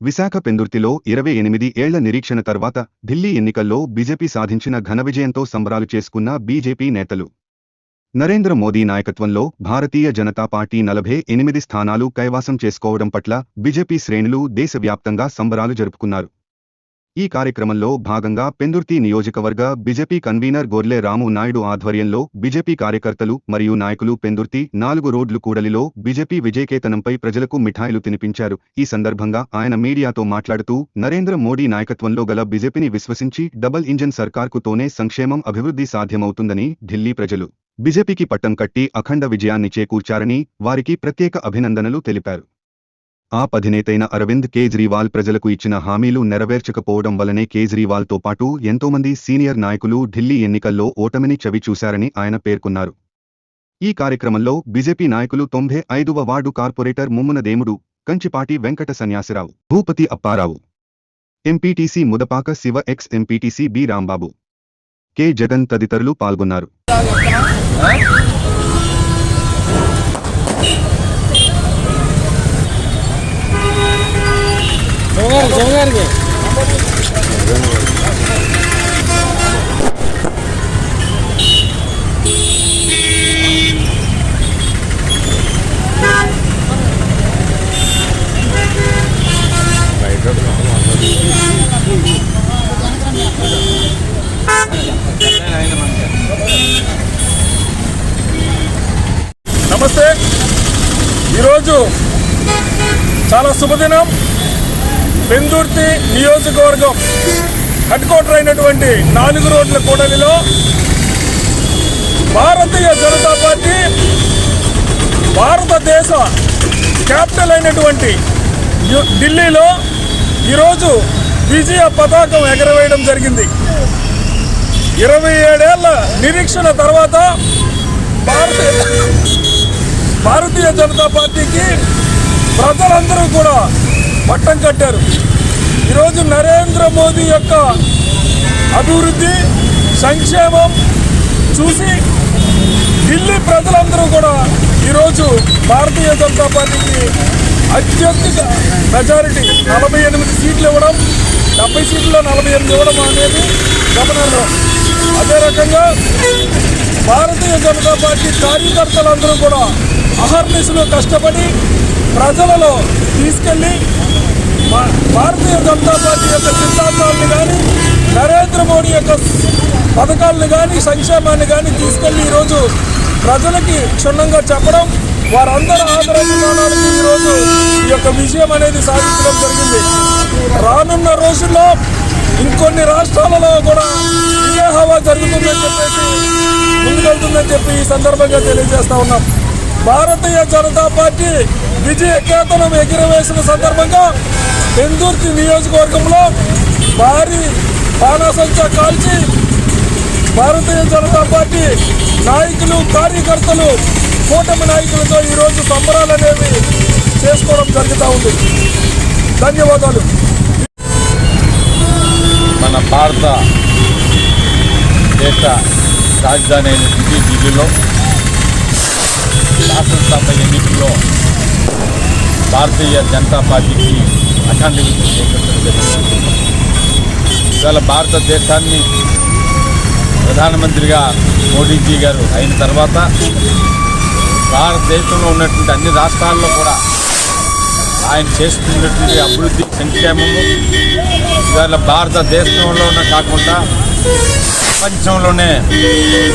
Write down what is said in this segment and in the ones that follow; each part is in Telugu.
విశాఖ పెందుర్తిలో ఇరవై ఎనిమిది ఏళ్ళ నిరీక్షణ తర్వాత ఢిల్లీ ఎన్నికల్లో బీజేపీ సాధించిన ఘన విజయంతో సంబరాలు చేసుకున్న బీజేపీ నేతలు. నరేంద్ర మోదీ నాయకత్వంలో భారతీయ జనతా పార్టీ నలభై ఎనిమిది స్థానాలు కైవాసం చేసుకోవడం పట్ల బీజేపీ శ్రేణులు దేశవ్యాప్తంగా సంబరాలు జరుపుకున్నారు. ఈ కార్యక్రమంలో భాగంగా పెందుర్తి నియోజకవర్గ బీజేపీ కన్వీనర్ గొర్లె రాము నాయుడు ఆధ్వర్యంలో బీజేపీ కార్యకర్తలు మరియు నాయకులు పెందుర్తి నాలుగు రోడ్లు కూడలిలో బీజేపీ విజయకేతనంపై ప్రజలకు మిఠాయిలు తినిపించారు. ఈ సందర్భంగా ఆయన మీడియాతో మాట్లాడుతూ నరేంద్ర మోడీ నాయకత్వంలో గల బీజేపీని విశ్వసించి డబుల్ ఇంజన్ సర్కార్కుతోనే సంక్షేమం అభివృద్ధి సాధ్యమవుతుందని ఢిల్లీ ప్రజలు బీజేపీకి పట్టం కట్టి అఖండ విజయాన్ని చేకూర్చారని వారికి ప్రత్యేక అభినందనలు తెలిపారు. ఆప్ అధినేతైన అరవింద్ కేజ్రీవాల్ ప్రజలకు ఇచ్చిన హామీలు నెరవేర్చకపోవడం వలనే కేజ్రీవాల్తో పాటు ఎంతోమంది సీనియర్ నాయకులు ఢిల్లీ ఎన్నికల్లో ఓటమిని చవిచూశారని ఆయన పేర్కొన్నారు. ఈ కార్యక్రమంలో బీజేపీ నాయకులు తొంభై ఐదవ ward corporator ముమ్మునదేముడు Kanchipati Venkata Sanyasirao Bhupathi Apparao MPTC Mudapaka Siva ex MPTC B Rambabu K Jagan తదితరులు పాల్గొన్నారు. శివగారు నమస్తే. ఈరోజు చాలా శుభదినం. పెందుర్తి నియోజకవర్గం హెడ్ క్వార్టర్ అయినటువంటి నాలుగు రోడ్ల కూడలిలో భారతీయ జనతా పార్టీ భారతదేశ క్యాపిటల్ అయినటువంటి ఢిల్లీలో ఈరోజు విజయ పతాకం ఎగరవేయడం జరిగింది. ఇరవై ఏడేళ్ళ నిరీక్షణ తర్వాత భారతీయ భారతీయ జనతా పార్టీకి ప్రజలందరూ కూడా పట్టం కట్టారు. ఈరోజు నరేంద్ర మోదీ యొక్క అభివృద్ధి సంక్షేమం చూసి ఢిల్లీ ప్రజలందరూ కూడా ఈరోజు భారతీయ జనతా పార్టీకి అత్యధిక మెజారిటీ నలభై ఎనిమిది సీట్లు ఇవ్వడం డెబ్బై సీట్లలో నలభై ఎనిమిది ఇవ్వడం అనేది గమనార్హం. అదే రకంగా భారతీయ జనతా పార్టీ కార్యకర్తలందరూ కూడా అహర్నిశలు కష్టపడి ప్రజలలో తీసుకెళ్ళి భారతీయ జనతా పార్టీ యొక్క సిద్ధాంతాలను కానీ నరేంద్ర మోడీ యొక్క పథకాలను కానీ సంక్షేమాన్ని కానీ తీసుకెళ్ళి ఈరోజు ప్రజలకి క్షుణ్ణంగా చెప్పడం వారందరి ఆదరాభిమానాలకు ఈరోజు ఈ యొక్క విజయం అనేది సాధించడం జరిగింది. రానున్న రోజుల్లో ఇంకొన్ని రాష్ట్రాలలో కూడా ఇదే హవా జరుగుతుందని చెప్పేసి ముందుకెళ్తుందని చెప్పి ఈ సందర్భంగా తెలియజేస్తా ఉన్నాం. భారతీయ జనతా పార్టీ విజయ కేతనం ఎగిరవేసిన సందర్భంగా పెందుర్తి నియోజకవర్గంలో భారీ బాణాసంచా కాల్చి భారతీయ జనతా పార్టీ నాయకులు కార్యకర్తలు కూటమి నాయకులతో ఈరోజు సంబరాలు అనేవి చేసుకోవడం జరుగుతూ ఉంది. ధన్యవాదాలు. మన భారత దేశ రాజధాని అయినటువంటి ఢిల్లీలో శాసనసభ ఎన్నికల్లో భారతీయ జనతా పార్టీకి అఖండ ఇవాళ భారతదేశాన్ని ప్రధానమంత్రిగా మోడీజీ గారు అయిన తర్వాత భారతదేశంలో ఉన్నటువంటి అన్ని రాష్ట్రాల్లో కూడా ఆయన చేస్తున్నటువంటి అభివృద్ధి సంక్షేమము ఇవాళ భారతదేశంలోనే కాకుండా ప్రపంచంలోనే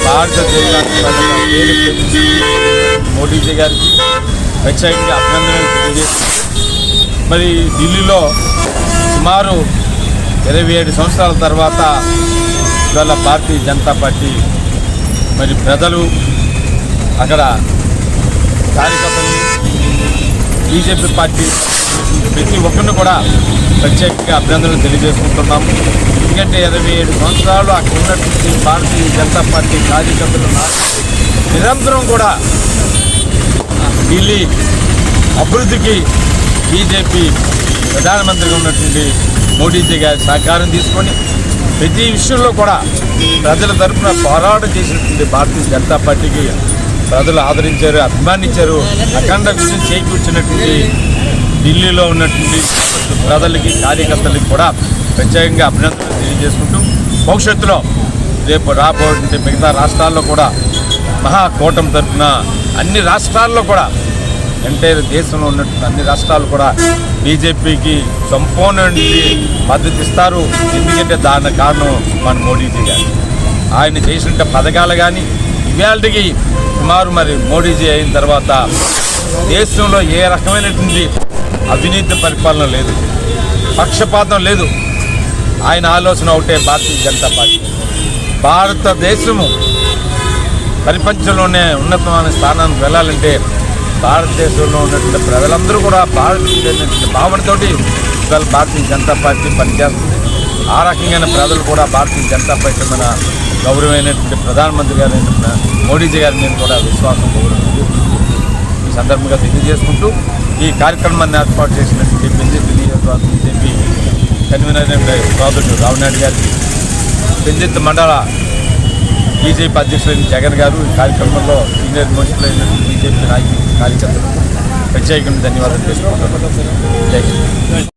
భారతదేశానికి మోడీజీ గారికి ప్రత్యేకంగా అభినందనలు తెలియజేస్తుంది మరి ఢిల్లీలో సుమారు ఇరవై ఏడు సంవత్సరాల తర్వాత ఇవాళ భారతీయ జనతా పార్టీ మరి ప్రజలు అక్కడ కార్యకర్తలు బీజేపీ పార్టీ ప్రతి ఒక్కరిని కూడా ప్రత్యేకంగా అభినందనలు తెలియజేసుకుంటున్నాము. ఎందుకంటే ఇరవై ఏడు సంవత్సరాలు అక్కడ ఉన్నటువంటి భారతీయ జనతా పార్టీ కార్యకర్తలు నిరంతరం కూడా ఢిల్లీ అభివృద్ధికి బీజేపీ ప్రధానమంత్రిగా ఉన్నటువంటి మోడీజీ గారి సహకారం తీసుకొని ప్రతి విషయంలో కూడా ప్రజల తరఫున పోరాటం చేసినటువంటి భారతీయ జనతా పార్టీకి ప్రజలు ఆదరించారు అభిమానించారు. అఖండ విజయం చేకూర్చినటువంటి ఢిల్లీలో ఉన్నటువంటి ప్రజలకి కార్యకర్తలకి కూడా ప్రత్యేకంగా అభినందనలు తెలియజేసుకుంటూ భవిష్యత్తులో రేపు రాబోయే మిగతా రాష్ట్రాల్లో కూడా మహాకూటమి తరఫున అన్ని రాష్ట్రాల్లో కూడా ఎంటైర్ దేశంలో ఉన్నట్టు అన్ని రాష్ట్రాలు కూడా బీజేపీకి సంపూర్ణ మద్దతు ఇస్తారు. ఎందుకంటే దాని కారణం మన మోడీజీ గారు. ఆయన చేసిన పథకాలు కానీ ఇవాళకి సుమారు మరి మోడీజీ అయిన తర్వాత దేశంలో ఏ రకమైనటువంటి అవినీతి పరిపాలన లేదు. పక్షపాతం లేదు. ఆయన ఆలోచన ఒకటే భారతీయ జనతా పార్టీ. భారతదేశము ప్రపంచంలోనే ఉన్నతమైన స్థానానికి వెళ్ళాలంటే భారతదేశంలో ఉన్నటువంటి ప్రజలందరూ కూడా భారతీయ భావనతోటి ఇవాళ భారతీయ జనతా పార్టీ పనిచేస్తుంది. ఆ రకంగానే ప్రజలు కూడా భారతీయ జనతా పార్టీ మన గౌరవమైనటువంటి ప్రధానమంత్రి గారు మోడీజీ గారి మీద కూడా విశ్వాసం గౌరవం ఈ సందర్భంగా తెలియజేసుకుంటూ ఈ కార్యక్రమాన్ని ఏర్పాటు చేసినటువంటి బీజేపీ నియోజకవర్గం బీజేపీ కన్వీనర్ సోదరుడు రావునాయుడు గారికి పెంజిత్ మండల బీజేపీ అధ్యక్షులైన జగన్ గారు ఈ కార్యక్రమంలో సీనియర్ మనుషులైన బీజేపీ నాయకులు కార్యకర్తలు ప్రత్యేకంగా ధన్యవాదాలు చేసుకుంటున్నాను